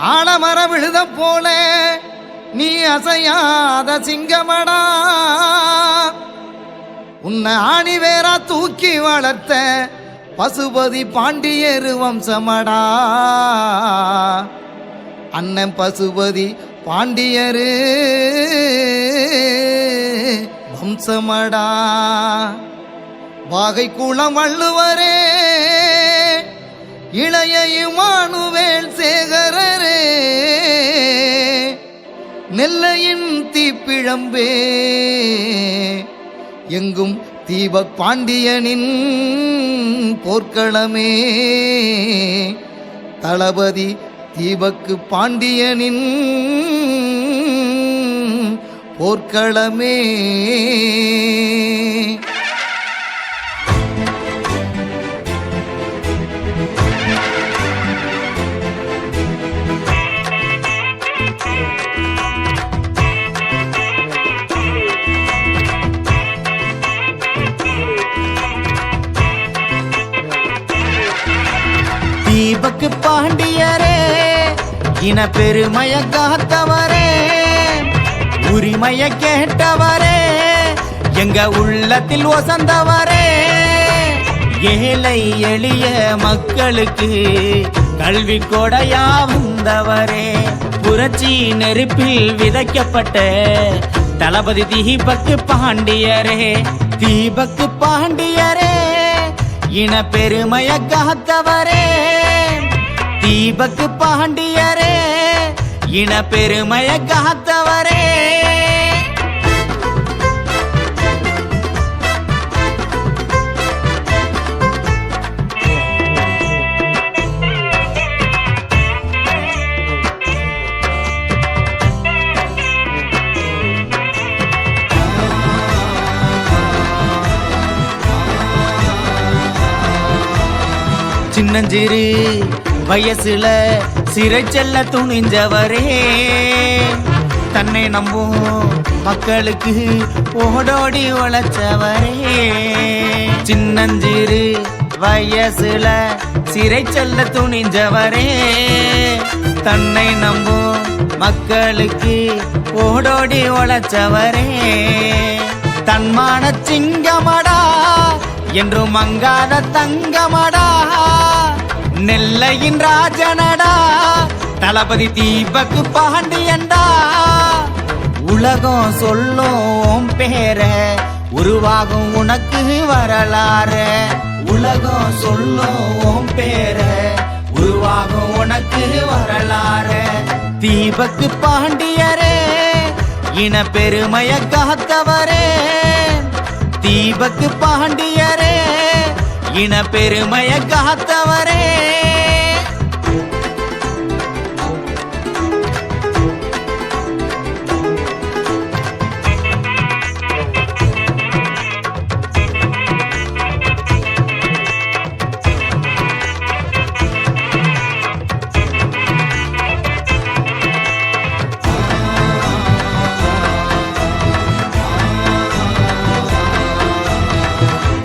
ஆலமர விழுத போல நீ அசையாத சிங்கமடா. உன்னை ஆணி வேறா தூக்கி வளர்த்த பசுபதி பாண்டியரு வம்சமடா. அண்ணன் பசுபதி பாண்டியரு வம்சமடா. வாகை குளம் வள்ளுவரே இளைய நெல்லையின் தீப்பிழம்பே. எங்கும் தீபக் பாண்டியனின் போர்க்களமே. தளபதி தீபக்கு பாண்டியனின் போர்க்களமே. தீபக்கு பாண்டியரே இன பெருமைய காத்தவரே உரிமைய கேட்டவரே எங்க உள்ளத்தில் வசந்தவரே. ஏழை எளிய மக்களுக்கு கல்வி கொடையா வந்தவரே. புரட்சி நெருப்பில் விதைக்கப்பட்ட தளபதி தீபக்கு பாண்டியரே. தீபக்கு பாண்டியரே இன பெருமைய காத்தவரே. தீபக் பாண்டியரே இன பெருமைய காத்தவரே. சின்னஞ்சிறு வயசுல சிறை செல்ல துணிஞ்சவரே. தன்னை நம்பும் மக்களுக்கு ஓடோடி உழைச்சவரே. சின்னஞ்சிறு வயசுல சிறை செல்ல துணிஞ்சவரே. தன்னை நம்பும் மக்களுக்கு ஓடோடி உழைச்சவரே. தன்மான சிங்கமடா என்றும் மங்காத தங்கமடா. நெல்லையின் ராஜனடா தளபதி தீபக்கு பாண்டியன்டா உலகம் சொல்லும் பேர உருவாகும் உனக்கு வரலாறு. உலகம் சொல்லும் பேர உருவாகும் உனக்கு வரலாறு. தீபக்கு பாண்டியரே இன பெருமைய காத்தவரே. தீபக்கு பாண்டியரே இன பெருமைய காத்தவரே.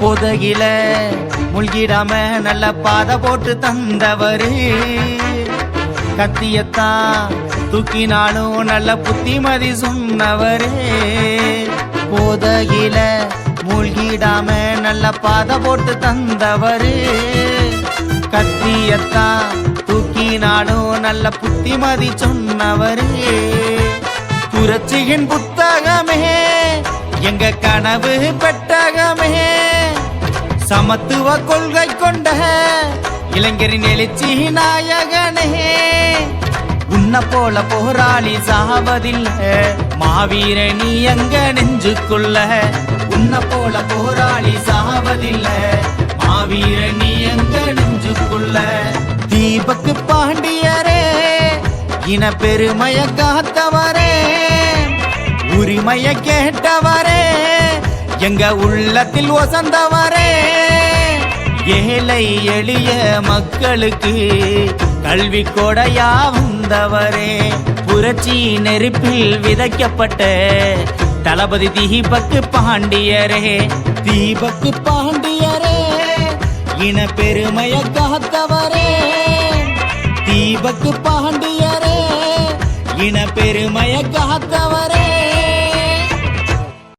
பொதகில முழ்கிடாம நல்ல பாதை போட்டு தந்தவரு. கத்தியத்தான் தூக்கினாலும் நல்ல புத்திமதி சொன்னவரு. போதகில மூழ்கிடாம நல்ல பாதை போட்டு தந்தவரு. கத்தியத்தான் தூக்கினாலும் நல்ல புத்திமதி சொன்னவரு. புரட்சியின் புத்தகமே எங்க கனவு பெட்டகமே. சமத்துவ கொள்கை கொண்ட இளைஞரின் எழுச்சி நாயகனே. உன்ன போல போராளி சாவதில்ல மாவீர நீ எங்க நெஞ்சுக்குள்ள? உன்ன போல போராளி சாவதில்ல மாவீர நீ எங்க நெஞ்சுக்குள்ள? தீபக்கு பாண்டியரே இன பெருமைய காத்தவரே உரிமைய கேட்டவரே. எங்க உள்ளத்தில் வசந்தவரே ஏழை எளிய மக்களுக்கு கல்வி கொடையா வந்தவரே. புரட்சி நெருப்பில் விதைக்கப்பட்ட தளபதி தீபக்கு பாண்டியரே. தீபக்கு பாண்டியரே இன பெருமைய காத்தவரே. தீபக்கு பாண்டியரே இன பெருமைய காத்தவரே.